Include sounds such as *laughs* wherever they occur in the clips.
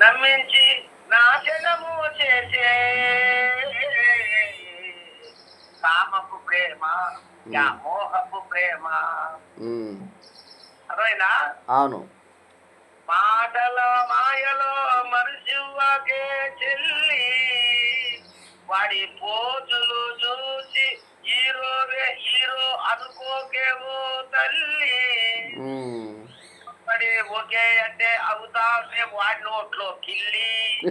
నమ్మించి నాశనము చేసే. కామపు ప్రేమ మోహపు ప్రేమ. అర్థమైనా అవును. మాటల మాయలో మరుసువకే చెల్లి. వాడి పోజులు చూసి హీరో హీరో అనుకోకేమో తల్లి. ఒకే అంటే అవుతానే వాడి నోట్లో కిల్లి. *laughs*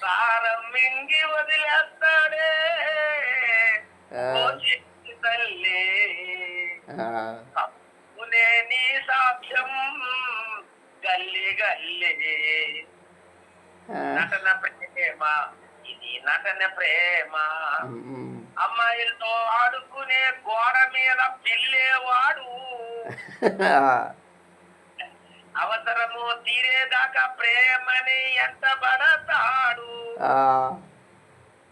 సారం మింగి వదిలేస్తాడే. తల్లి. నీ సాక్ష్యం. గల్లి గల్లి. నటన ప్రేమ ఇది నటన ప్రేమ. అమ్మాయిలతో ఆడుకునే గోడ మీద పిల్లేవాడు. *laughs* అవసరము తీరేదాకా ప్రేమని ఎంత పడతాడు.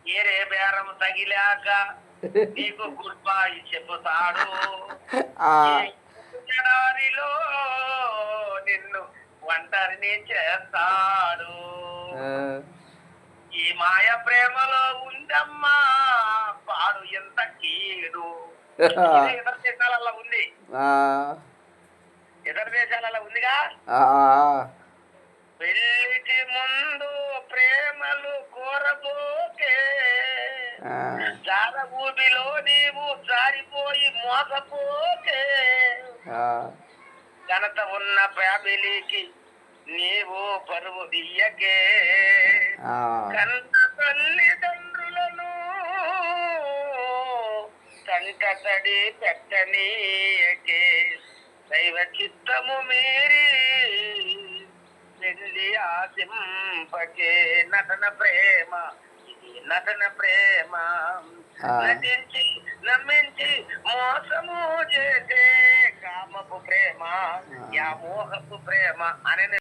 ఏరే బేరం తగిలాక నీకు గుడ్ బై చెబుతాడు. ఎడారిలో నిన్ను ఒంటరిని చేస్తాడు. ఈ మాయ ప్రేమలో ఉందమ్మా పాడు ఎంత కీడు ఉంది. ఇతర దేశాలలో ఉందిగా. పెళ్ళికి ముందు ప్రేమలు కోరబోకే ఆ. జార ఊబిలో నీవు జారిపోయి మోసపోకే. ఘనత ఉన్న ఫ్యామిలీకి నీవు పరువు దియ్యకే. కన్న కంటతడి పెట్టనీయకే దైవ చిత్తము మీరి. పెళ్ళి ఆశింపకే నటన ప్రేమ నటన ప్రేమ. నటించి నమ్మించి మోసము చేసే కామపు ప్రేమ యా మోహపు ప్రేమ అనే